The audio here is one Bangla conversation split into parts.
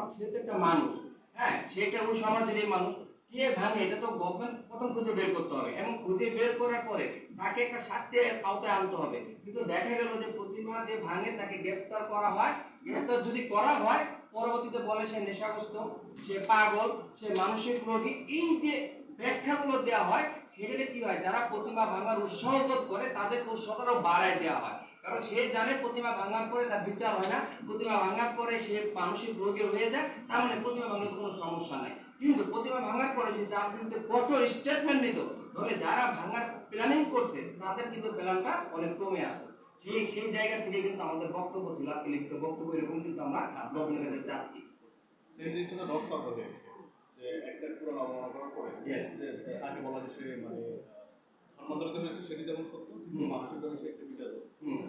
আমার সে তো একটা মানুষ সে সমাজেরই মানুষ, কে ভাঙে এটা তো গভর্নমেন্ট প্রথম খুঁজে বের করতে হবে। এবং খুঁজে বের করার পরে তাকে একটা শাস্তির আওতায় আনতে হবে। কিন্তু দেখা গেল যে প্রতিমা যে ভাঙে তাকে গ্রেফতার করা গ্রেফতার যদি করা হয়, পরবর্তীতে বলে সে নেশাগ্রস্ত, সে পাগল, সে মানসিক রোগী, এই যে ব্যাখ্যাগুলো দেওয়া হয়, সেখানে কি হয়, যারা প্রতিমা ভাঙার উৎসাহ করে তাদের উৎসাহটারও বাড়ায় দেওয়া হয়। কারণ সে জানে প্রতিমা ভাঙার পরে তার বিচার হয় না প্রতিমা ভাঙার পরে সে মানসিক রোগী হয়ে যায় তার মানে প্রতিমা ভাঙলে কোনো সমস্যা নাই। কিন্তু প্রতিমা ভাঙার পরে যদি তার বিরুদ্ধে কঠোর স্টেটমেন্ট নিত তাহলে যারা ভাঙার প্ল্যানিং করছে তাদের কিন্তু প্ল্যানটা অনেক কমে আসে সেই সেই জায়গা থেকে কিন্তু আমাদের বক্তব্য ছিল আজকে লিখিত বক্তব্য এরকম কিন্তু আমরা গভর্নমেন্টের কাছে চাচ্ছি সেই জিনিসটা যে একটা পুরো অবমাননা যে আগে বলা যে সে মানে ধর্মান্তরিত হয়েছে সেটি যেমন সত্য কিন্তু। মানসিকভাবে সে একটা। না,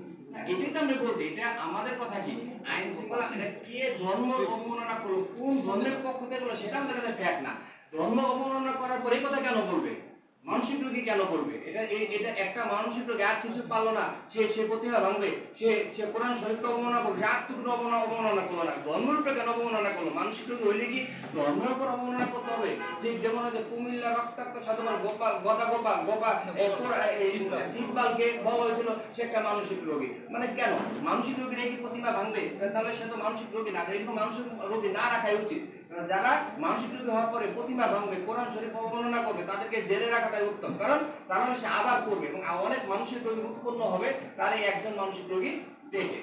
এটাই তো আমি বলছি, এটা আমাদের কথা কি? আইন শৃঙ্খলা, এটা কে ধর্ম অবমাননা করল, কোন ধর্মের পক্ষ থেকে সেটা আমাদের কাছে ফ্যাক্ট না। ধর্ম অবমাননা করার পরে কথা কেন বলবে? মানসিক রোগী কেন করবে? এটা এটা একটা মানসিক রোগী আর কিছু পারল না। সে সে প্রতিভা ভাঙবে। সে সে কোরআন শরীরকে অবমাননা করবে। কিছু অবমাননা অবমাননা করল না। ধর্মের উপরে কেন অবমাননা করল? মানসিক রোগী হইলে কি ধর্মের উপর অবমাননা করতে হবে? ঠিক যেমন হচ্ছে কুমিল্লা রক্তাক্ত সাধুবার গোপাল, গদা গোপাল গোপাল ইকবালকে বলা হয়েছিল, সে একটা মানসিক রোগী মানে কেন? মানসিক রোগীর কি প্রতিমা ভাঙবে, তাহলে সে তো মানসিক রোগী না। এরকম মানসিক রোগী না রাখাই উচিত। যারা মানসিক রোগী হওয়ার পরে প্রতিমা ভাঙবে, কোরআন শরীফ অবমাননা করবে, তাদেরকে জেলে রাখাটাই উত্তম। কারণ তারা মানুষ আবার করবে এবং অনেক মানুষের রোগী উৎপন্ন হবে, তার একজন মানুষের রোগী দেখে